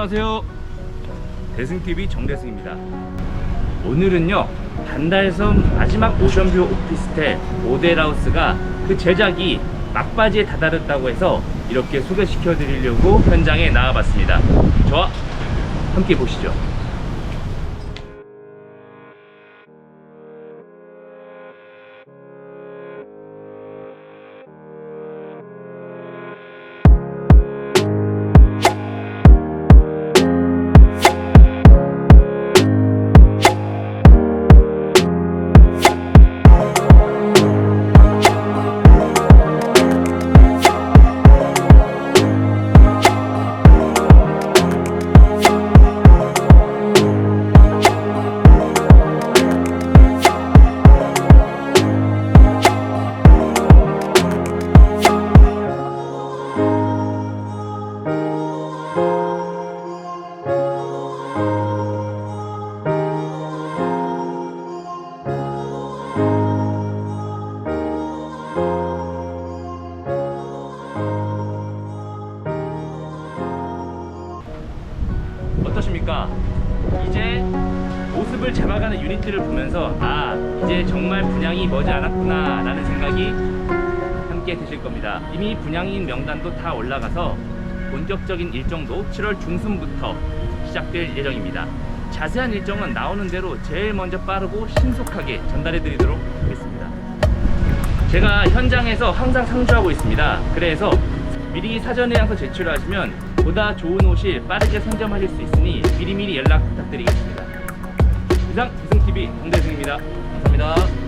안녕하세요. 대승TV 정대승입니다. 오늘은요, 반달섬 마지막 오션뷰 오피스텔 모델하우스가 그 제작이 막바지에 다다랐다고 해서 이렇게 소개시켜 드리려고 현장에 나와봤습니다. 저와 함께 보시죠. 어떠십니까? 이제 모습을 잡아가는 유닛들을 보면서 아 이제 정말 분양이 머지 않았구나 라는 생각이 함께 드실 겁니다. 이미 분양인 명단도 다 올라가서 본격적인 일정도 7월 중순부터 시작될 예정입니다. 자세한 일정은 나오는 대로 제일 먼저 빠르고 신속하게 전달해 드리도록 하겠습니다. 제가 현장에서 항상 상주하고 있습니다. 그래서 미리 사전 예약서 제출하시면 보다 좋은 옷을 빠르게 선점하실 수 있으니 미리미리 연락 부탁드리겠습니다. 이상 기승TV 정대승입니다. 감사합니다.